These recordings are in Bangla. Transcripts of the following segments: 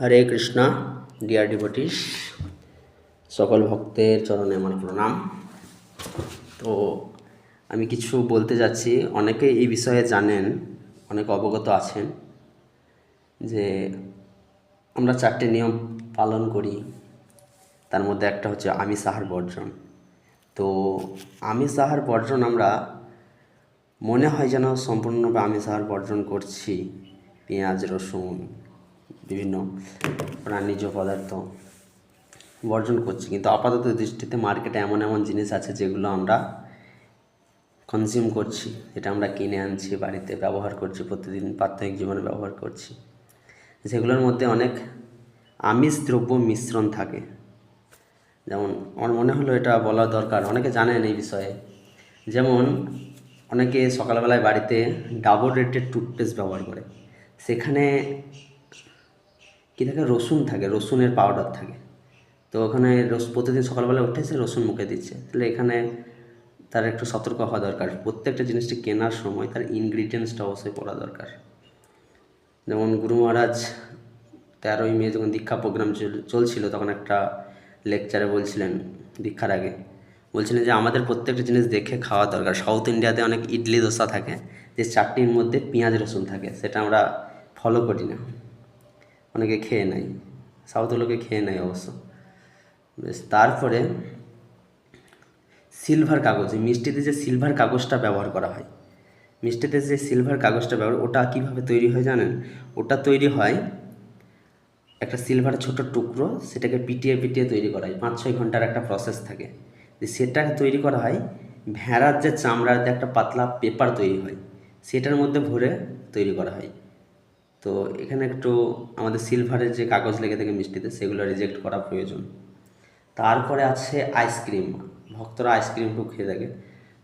হরে কৃষ্ণা ডিয়ার ডিভোটিস সকল ভক্তের চরণে আমার প্রণাম। তো আমি কিছু বলতে যাচ্ছি অনেকে এই বিষয়ে জানেন, অনেক অবগত আছেন যে আমরা চারটে নিয়ম পালন করি। তার মধ্যে একটা হচ্ছে আমিষ আহার বর্জন। তো আমিষ আহার বর্জন আমরা, মনে হয় যেন সম্পূর্ণরূপে আমিষ আহার বর্জন করছি। পেঁয়াজ, রসুন বিভিন্ন প্রাণীজ পদার্থ বর্জন করছি। কিন্তু আপাতত দৃষ্টিতে মার্কেটে এমন এমন জিনিস আছে যেগুলো আমরা কনজিউম করছি, যেটা আমরা কিনে আনছি, বাড়িতে ব্যবহার করছি, প্রতিদিন প্রাত্যহিক জীবনে ব্যবহার করছি। সেগুলোর মধ্যে অনেক আমিষ দ্রব্য মিশ্রণ থাকে। যেমন আমার মনে হলো এটা বলা দরকার, অনেকে জানেন এই বিষয়ে। যেমন অনেকে সকালবেলায় বাড়িতে ডাবল রেটেড টুথপেস্ট ব্যবহার করে। সেখানে কী থাকে? রসুন থাকে, রসুনের পাউডার থাকে। তো ওখানে রস প্রতিদিন সকালবেলা উঠে সে রসুন মুখে দিচ্ছে। তাহলে এখানে তার একটু সতর্ক হওয়া দরকার। প্রত্যেকটা জিনিসটি কেনার সময় তার ইনগ্রিডিয়েন্টসটা অবশ্যই পড়া দরকার। যেমন গুরু মহারাজ তেরোই মে যখন দীক্ষা প্রোগ্রাম চলছিল, তখন একটা লেকচারে বলছিলেন দীক্ষার আগে। বলছিলেন যে, আমাদের প্রত্যেকটা জিনিস দেখে খাওয়া দরকার। সাউথ ইন্ডিয়াতে অনেক ইডলি দোসা থাকে, যে চাটনির মধ্যে পেঁয়াজ রসুন থাকে। সেটা আমরা ফলো করি না। অনেকে খেয়ে নেয়। সাউথ লোকে খেয়ে নেয় অবশ্য। বেশ, তারপরে সিলভার কাগজ মিষ্টিতে যে সিলভার কাগজটা ব্যবহার করা হয়। মিষ্টিতে যে সিলভার কাগজটা ব্যবহার, ওটা কীভাবে তৈরি হয় জানেন? ওটা তৈরি হয় একটা সিলভার ছোট টুকরো, সেটাকে পিটিয়ে পিটিয়ে তৈরি করা হয়। পাঁচ ছয় ঘণ্টার একটা প্রসেস থাকে। সেটা তৈরি করা হয়, ভেড়ার যে চামড়ার যে একটা পাতলা পেপার তৈরি হয়, সেটার মধ্যে ভরে তৈরি করা হয়। তো এখানে একটু আমাদের সিলভারের যে কাগজ লেগে থাকে মিষ্টিতে, সেগুলো রিজেক্ট করা প্রয়োজন। তারপরে আছে আইসক্রিম ভক্তরা আইসক্রিম খুব খেয়ে থাকে।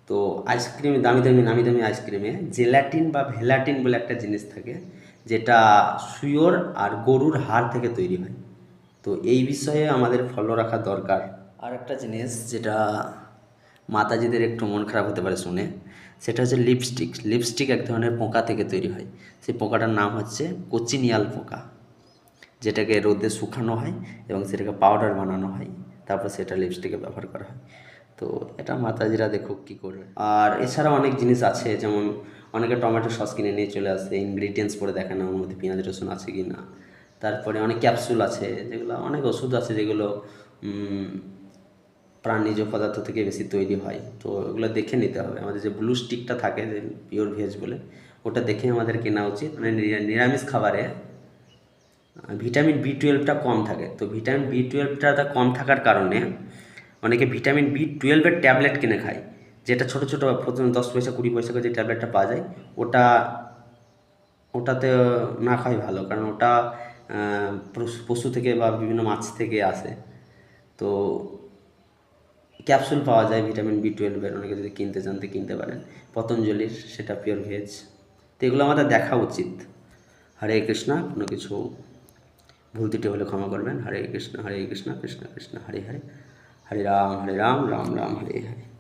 তো আইসক্রিম দামি দামি নামি দামি আইসক্রিমে জেলাটিন বা ভেলাটিন বলে একটা জিনিস থাকে, যেটা সুয়োর আর গরুর হাড় থেকে তৈরি হয়। তো এই বিষয়ে আমাদের ফলো রাখা দরকার। আর একটা জিনিস যেটা মাতাজিদের একটু মন খারাপ হতে পারে শুনে। সেটা হচ্ছে লিপস্টিক লিপস্টিক এক ধরনের পোকা থেকে তৈরি হয়। সেই পোকাটার নাম হচ্ছে কোচিনিয়াল পোকা, যেটাকে রোদে শুকানো হয় এবং সেটাকে পাউডার বানানো হয়। তারপর সেটা লিপস্টিকে ব্যবহার করা হয়। তো এটা মাতাজিরা দেখুক কী করবে আর এছাড়া অনেক জিনিস আছে, যেমন অনেকে টমেটো সস কিনে নিয়ে চলে আসে ইনগ্রিডিয়েন্টস পরে দেখে না, ওর মধ্যে পেঁয়াজ রসুন আছে কি না তারপরে অনেক ক্যাপসুল আছে, যেগুলো অনেক ওষুধ আছে যেগুলো প্রাণীজ পদার্থ থেকে বেশি তৈরি হয়। তো ওগুলো দেখে নিতে হবে। আমাদের যে ব্লু স্টিকটা থাকে, যে পিওর ভেজ বলে, ওটা দেখে আমাদের কেনা উচিত। মানে নিরামিষ খাবারে ভিটামিন বি টুয়েলভটা কম থাকে। তো ভিটামিন বি টুয়েলভটা কম থাকার কারণে অনেকে ভিটামিন বি টুয়েলভের ট্যাবলেট কিনে খায়। যেটা ছোটো ছোটো, প্রথমে দশ পয়সা, কুড়ি পয়সা করে যে ট্যাবলেটটা পাওয়া যায়, ওটা, ওটাতে না খাওয়াই ভালো। কারণ ওটা পশু থেকে বা বিভিন্ন মাছ থেকে আসে। তো ক্যাপসুল পাওয়া যায় ভিটামিন বি টুয়েলভের অনেকে যদি কিনতে চান তো কিনতে পারেন। পতঞ্জলির সেটা পিওর ভেজ তো এগুলো আমাদের দেখা উচিত। হরে কৃষ্ণা, কোনো কিছু ভুল ত্রুটি হলে ক্ষমা করবেন। হরে কৃষ্ণ হরে কৃষ্ণ কৃষ্ণ কৃষ্ণ, হরে হরে। হরে রাম হরে রাম রাম রাম, হরে হরে।